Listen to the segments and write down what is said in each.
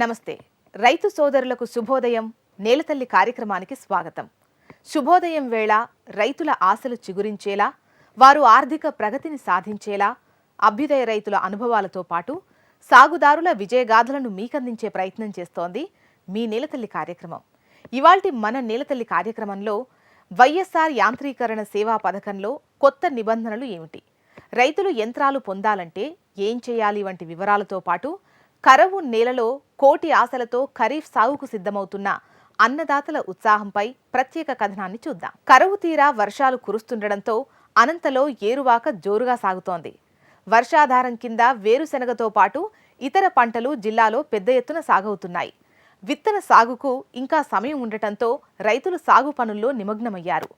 నమస్తే. రైతు సోదరులకు శుభోదయం నేలతల్లి కార్యక్రమానికి స్వాగతం. శుభోదయం వేళ రైతుల ఆశలు చిగురించేలా వారు ఆర్థిక ప్రగతిని సాధించేలా అభ్యుదయ రైతుల అనుభవాలతో పాటు సాగుదారుల విజయగాథలను మీకందించే ప్రయత్నం చేస్తోంది మీ నేలతల్లి కార్యక్రమం. ఇవాల్టి మన నేలతల్లి కార్యక్రమంలో వైఎస్ఆర్ యాంత్రీకరణ సేవా పథకంలో కొత్త నిబంధనలు ఏమిటి? రైతులు యంత్రాలు పొందాలంటే ఏం చేయాలి? వంటి వివరాలతో పాటు కరవు నేలలో కోటి ఆశలతో ఖరీఫ్ సాగుకు సిద్ధమవుతున్న అన్నదాతల ఉత్సాహంపై ప్రత్యేక కథనాన్ని చూద్దాం. కరువు తీరా వర్షాలు కురుస్తుండటంతో అనంతలో ఏరువాక జోరుగా సాగుతోంది. వర్షాధారం కింద వేరుశెనగతో పాటు ఇతర పంటలు జిల్లాలో పెద్ద ఎత్తున సాగవుతున్నాయి. విత్తన సాగుకు ఇంకా సమయం ఉండటంతో రైతులు సాగు పనుల్లో నిమగ్నమయ్యారు.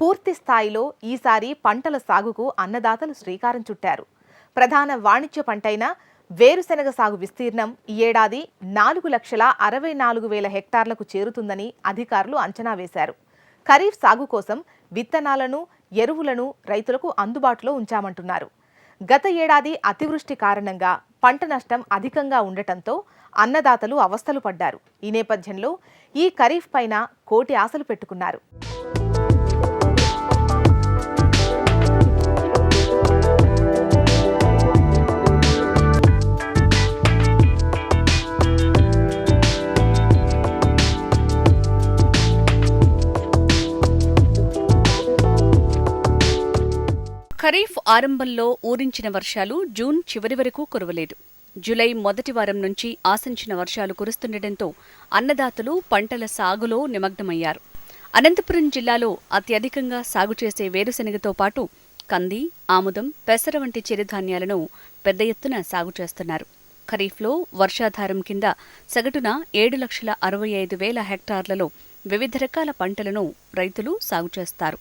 పూర్తి స్థాయిలో ఈసారి పంటల సాగుకు అన్నదాతలు శ్రీకారం చుట్టారు. ప్రధాన వాణిజ్య పంటైన వేరుశెనగ సాగు విస్తీర్ణం ఈ ఏడాది నాలుగు లక్షల అరవై నాలుగు వేల హెక్టార్లకు చేరుతుందని అధికారులు అంచనా వేశారు. ఖరీఫ్ సాగు కోసం విత్తనాలను ఎరువులను రైతులకు అందుబాటులో ఉంచామంటున్నారు. గత ఏడాది అతివృష్టి కారణంగా పంట నష్టం అధికంగా ఉండటంతో అన్నదాతలు అవస్థలు పడ్డారు. ఈ నేపథ్యంలో ఈ ఖరీఫ్ పైన కోటి ఆశలు పెట్టుకున్నారు. ఖరీఫ్ ఆరంభంలో ఊరించిన వర్షాలు జూన్ చివరి వరకు కురవలేదు. జులై మొదటి వారం నుంచి ఆశించిన వర్షాలు కురుస్తుండటంతో అన్నదాతలు పంటల సాగులో నిమగ్నమయ్యారు. అనంతపురం జిల్లాలో అత్యధికంగా సాగు చేసే వేరుశెనగతో పాటు కంది ఆముదం పెసర వంటి చిరుధాన్యాలను పెద్ద ఎత్తున సాగు చేస్తున్నారు. ఖరీఫ్లో వర్షాధారం కింద సగటున ఏడు లక్షల అరవై ఐదు వేల హెక్టార్లలో వివిధ రకాల పంటలను రైతులు సాగు చేస్తారు.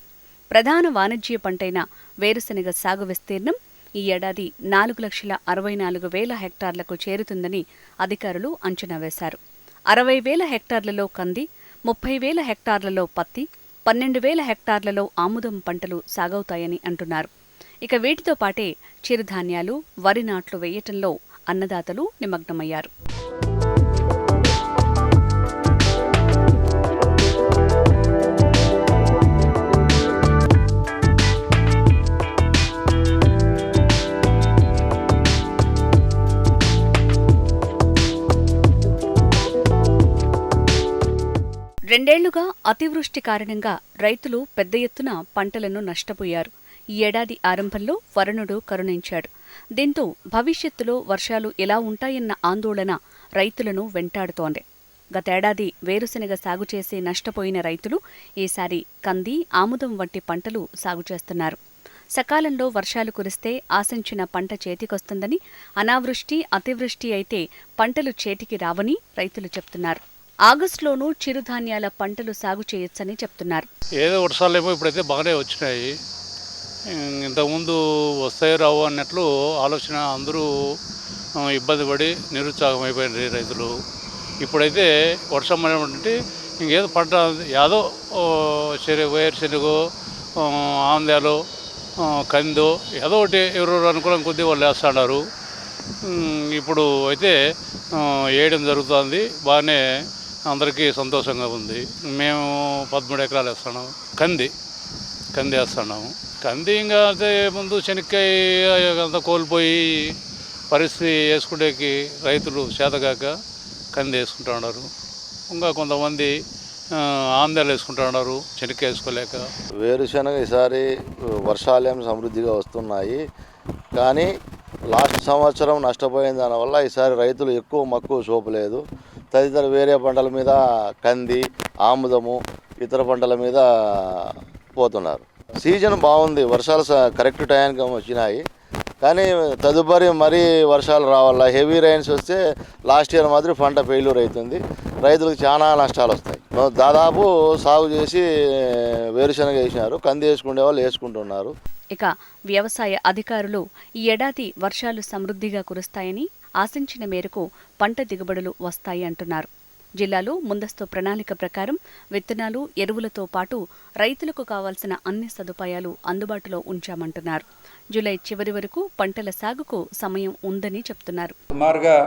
ప్రధాన వాణిజ్య పంటైన వేరుశెనగ సాగు విస్తీర్ణం ఈ ఏడాది నాలుగు లక్షల అరవై నాలుగు వేల హెక్టార్లకు చేరుతుందని అధికారులు అంచనా వేశారు. అరవై వేల హెక్టార్లలో కంది ముప్పై వేల హెక్టార్లలో పత్తి పన్నెండు వేల హెక్టార్లలో ఆముదం పంటలు సాగవుతాయని అంటున్నారు. ఇక వీటితో పాటే చిరుధాన్యాలు వరి నాట్లు వేయటంలో అన్నదాతలు నిమగ్నమయ్యారు. రెండేళ్ళుగా అతివృష్టి కారణంగా రైతులు పెద్ద ఎత్తున పంటలను నష్టపోయారు. ఈ ఏడాది ఆరంభంలో వరుణుడు కరుణించాడు. దీంతో భవిష్యత్తులో వర్షాలు ఎలా ఉంటాయన్న ఆందోళన రైతులను వెంటాడుతోంది. గతేడాది వేరుశెనగ సాగు చేసి నష్టపోయిన రైతులు ఈసారి కంది ఆముదం వంటి పంటలు సాగు చేస్తున్నారు. సకాలంలో వర్షాలు కురిస్తే ఆశించిన పంట చేతికొస్తుందని అనావృష్టి అతివృష్టి అయితే పంటలు చేతికి రావని రైతులు చెప్తున్నారు. ఆగస్టులోనూ చిరుధాన్యాల పంటలు సాగు చేయొచ్చని చెప్తున్నారు. ఏదో వర్షాలేమో ఇప్పుడైతే బాగానే వచ్చినాయి. ఇంతకుముందు వస్తాయో రావు అన్నట్లు ఆలోచన అందరూ ఇబ్బంది పడి నిరుత్సాహం అయిపోయింది రైతులు. ఇప్పుడైతే వర్షం అనేటువంటి ఇంకేదో పంట యాదో ఓ, శనగ వేరుశెనగో ఆ, కందో ఏదో ఒకటి ఎవరు అనుకూలం కొద్దీ వాళ్ళు వేస్తున్నారు. ఇప్పుడు అయితే వేయడం జరుగుతుంది. బాగానే అందరికీ సంతోషంగా ఉంది. మేము పదమూడు ఎకరాలు వేస్తున్నాము కంది కంది వేస్తున్నాము కంది ఇంకా అయితే ముందు శనక్కాయ అంతా కోల్పోయి పరిస్థితి వేసుకునేకి రైతులు చేతగాక కంది వేసుకుంటా ఉన్నారు. ఇంకా కొంతమంది ఆంధ్రాలు ఆందాలు వేసుకుంటా ఉన్నారు. శనక్కాయ వేసుకోలేక. వేరుశనగ ఈసారి వర్షాలేం సమృద్ధిగా వస్తున్నాయి. కానీ లాస్ట్ సంవత్సరం నష్టపోయిన దానివల్ల ఈసారి రైతులు ఎక్కువ మక్కువ చూపలేదు. తదితర వేరే పంటల మీద కంది ఆముదము ఇతర పంటల మీద పోతున్నారు. సీజన్ బాగుంది వర్షాలు స- కరెక్ట్ టైంకి వచ్చినాయి. కానీ తదుపరి మరీ వర్షాలు రావాలా హెవీ రైన్స్ వస్తే లాస్ట్ ఇయర్ మాదిరి పంట ఫెయిల్యూర్ అవుతుంది రైతులకు చాలా నష్టాలు వస్తాయి. దాదాపు సాగు చేసి వేరుశనగ వేసినారు కంది వేసుకునే వాళ్ళు వేసుకుంటున్నారు. ఇక వ్యవసాయ అధికారులు ఈ ఏడాది వర్షాలు సమృద్ధిగా కురుస్తాయని ఆశించిన మేరకు పంట దిగుబడులు వస్తాయి అంటున్నారు. జిల్లాలో ముందస్తు ప్రణాళిక ప్రకారం విత్తనాలు ఎరువులతో పాటు రైతులకు కావాల్సిన అన్ని సదుపాయాలు అందుబాటులో ఉంచామంటున్నారు. జూలై చివరి వరకు పంటల సాగుకు సమయం ఉందని చెప్తున్నారు. సుమారుగా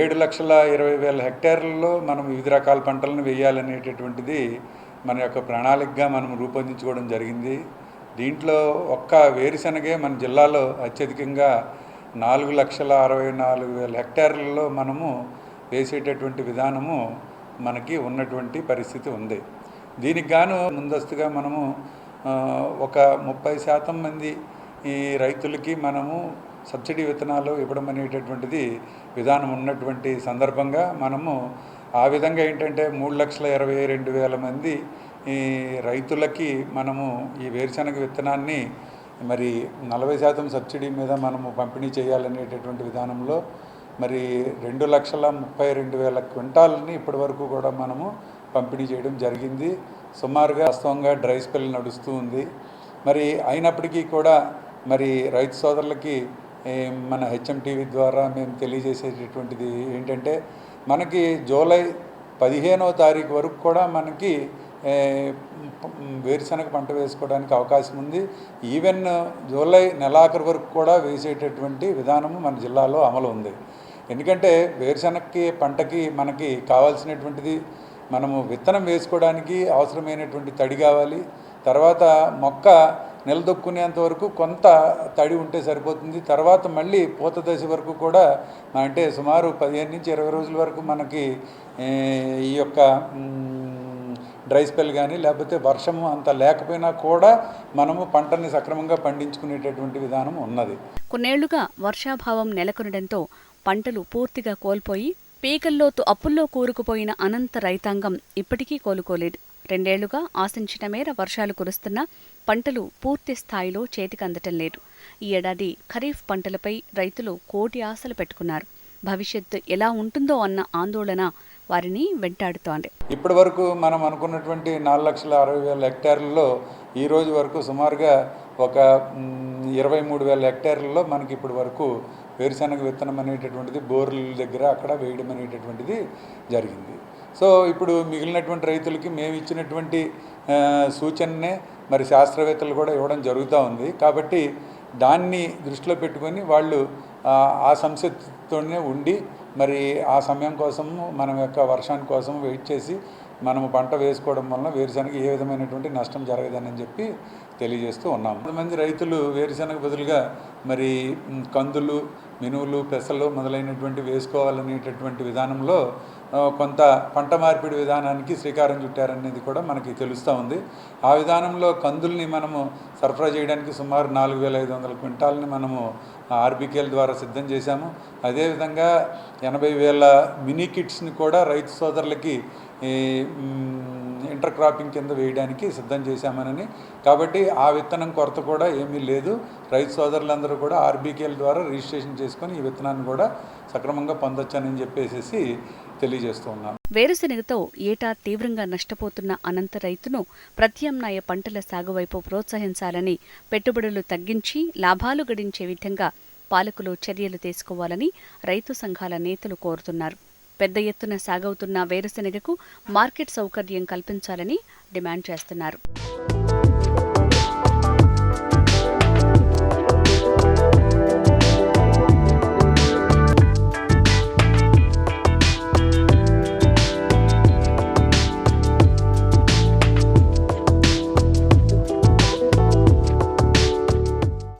ఏడు లక్షల ఇరవై వేల హెక్టార్లలో మనం వివిధ రకాల పంటలను వేయాలనేటటువంటిది మన యొక్క ప్రణాళికగా మనం రూపొందించుకోవడం జరిగింది. దీంట్లో ఒక్క వేరుశనగే మన జిల్లాలో అత్యధికంగా నాలుగు లక్షల అరవై నాలుగు వేల హెక్టార్లలో మనము వేసేటటువంటి విధానము మనకి ఉన్నటువంటి పరిస్థితి ఉంది. దీనికి గాను ముందస్తుగా మనము ఒక ముప్పై శాతం మంది ఈ రైతులకి మనము సబ్సిడీ విత్తనాలు ఇవ్వడం అనేటటువంటిది విధానం ఉన్నటువంటి సందర్భంగా మనము ఆ విధంగా ఏంటంటే మూడు లక్షల ఇరవై రెండు వేల మంది ఈ రైతులకి మనము ఈ వేరుశనగ విత్తనాన్ని మరి నలభై శాతం సబ్సిడీ మీద మనము పంపిణీ చేయాలనేటటువంటి విధానంలో మరి రెండు లక్షల ముప్పై రెండు వేల క్వింటాల్ని ఇప్పటి వరకు కూడా మనము పంపిణీ చేయడం జరిగింది. సుమారుగా వాస్తవంగా డ్రై స్పెల్ నడుస్తూ ఉంది. మరి అయినప్పటికీ కూడా మరి రైతు సోదరులకి మన హెచ్ఎం టీవీ ద్వారా మేము తెలియజేసేటటువంటిది ఏంటంటే మనకి జూలై పదిహేనవ తారీఖు వరకు కూడా మనకి వేరుశనగ పంట వేసుకోవడానికి అవకాశం ఉంది. ఈవెన్ జూలై నెలాఖరు వరకు కూడా వేసేటటువంటి విధానము మన జిల్లాలో అమలు ఉంది. ఎందుకంటే వేరుశనగకి పంటకి మనకి కావాల్సినటువంటిది మనము విత్తనం వేసుకోవడానికి అవసరమైనటువంటి తడి కావాలి. తర్వాత మొక్క నిలదొక్కునేంత వరకు కొంత తడి ఉంటే సరిపోతుంది. తర్వాత మళ్ళీ పూత దశ వరకు కూడా అంటే సుమారు పదిహేను నుంచి ఇరవై రోజుల వరకు మనకి ఈ యొక్క డ్రై స్పెల్ కానీ లేకపోతే వర్షము అంత లేకపోయినా కూడా మనము పంటని సక్రమంగా పండించుకునేటటువంటి విధానం ఉన్నది. కొన్నేళ్ళుగా వర్షాభావం నెలకొనడంతో పంటలు పూర్తిగా కోల్పోయి పీకల్లోతు అప్పుల్లో కూరుకుపోయిన అనంత రైతాంగం ఇప్పటికీ కోలుకోలేదు. రెండేళ్ళుగా ఆశించిన మేర వర్షాలు కురుస్తున్నా పంటలు పూర్తి స్థాయిలో చేతికందటం లేదు. ఈ ఏడాది ఖరీఫ్ పంటలపై రైతులు కోటి ఆశలు పెట్టుకున్నారు. భవిష్యత్తు ఎలా ఉంటుందో అన్న ఆందోళన వారిని వెంటాడుతోంది. ఇప్పటి వరకు మనం అనుకున్నటువంటి నాలుగు లక్షల అరవై వేల హెక్టార్లలో ఈ రోజు వరకు సుమారుగా ఒక ఇరవై మూడు వేల హెక్టార్లలో మనకి ఇప్పటి వరకు వేరుశనగ విత్తనం అనేటటువంటిది బోర్ల దగ్గర అక్కడ వేయడం అనేటటువంటిది జరిగింది. సో ఇప్పుడు మిగిలినటువంటి రైతులకి మేము ఇచ్చినటువంటి సూచననే మరి శాస్త్రవేత్తలు కూడా ఇవ్వడం జరుగుతూ ఉంది. కాబట్టి దాన్ని దృష్టిలో పెట్టుకొని వాళ్ళు ఆ, సంస్థతోనే ఉండి మరి ఆ సమయం కోసము మనం యొక్క వర్షాని కోసం వెయిట్ చేసి మనము పంట వేసుకోవడం వలన వేరుశనగ ఏ విధమైనటువంటి నష్టం జరగదని చెప్పి తెలియజేస్తూ ఉన్నాము కొంతమంది రైతులు వేరుశనగ బదులుగా మరి కందులు మినువులు పెసలు మొదలైనటువంటి వేసుకోవాలనేటటువంటి విధానంలో కొంత పంట మార్పిడి విధానానికి శ్రీకారం చుట్టారనేది కూడా మనకి తెలుస్తూ ఉంది. ఆ విధానంలో కందుల్ని మనము సరఫరా చేయడానికి సుమారు నాలుగు వేల ఐదు వందల క్వింటాల్ని మనము ఆర్బికేల ద్వారా సిద్ధం చేశాము. అదేవిధంగా ఎనభై వేల మినీ కిట్స్ని కూడా రైతు సోదరులకి ఇంటర్ క్రాపింగ్ కింద వేయడానికి సిద్ధం చేశామనని. కాబట్టి ఆ విత్తనం కొరత కూడా ఏమీ లేదు. రైతు సోదరులందరూ కూడా ఆర్బీకేల ద్వారా రిజిస్ట్రేషన్ చేసుకొని ఈ విత్తనాన్ని కూడా సక్రమంగా పొందొచ్చానని చెప్పేసి తెలియజేస్తూ ఉన్నాను వేరుశెనగతో ఏటా తీవ్రంగా నష్టపోతున్న అనంత రైతును ప్రత్యామ్నాయ పంటల సాగు వైపు ప్రోత్సహించాలని పెట్టుబడులు తగ్గించి లాభాలు గడించే విధంగా పాలకులు చర్యలు తీసుకోవాలని రైతు సంఘాల నేతలు కోరుతున్నారు. పెద్ద ఎత్తున సాగవుతున్న వేరుశెనగకు మార్కెట్ సౌకర్యం కల్పించాలని డిమాండ్ చేస్తున్నారు.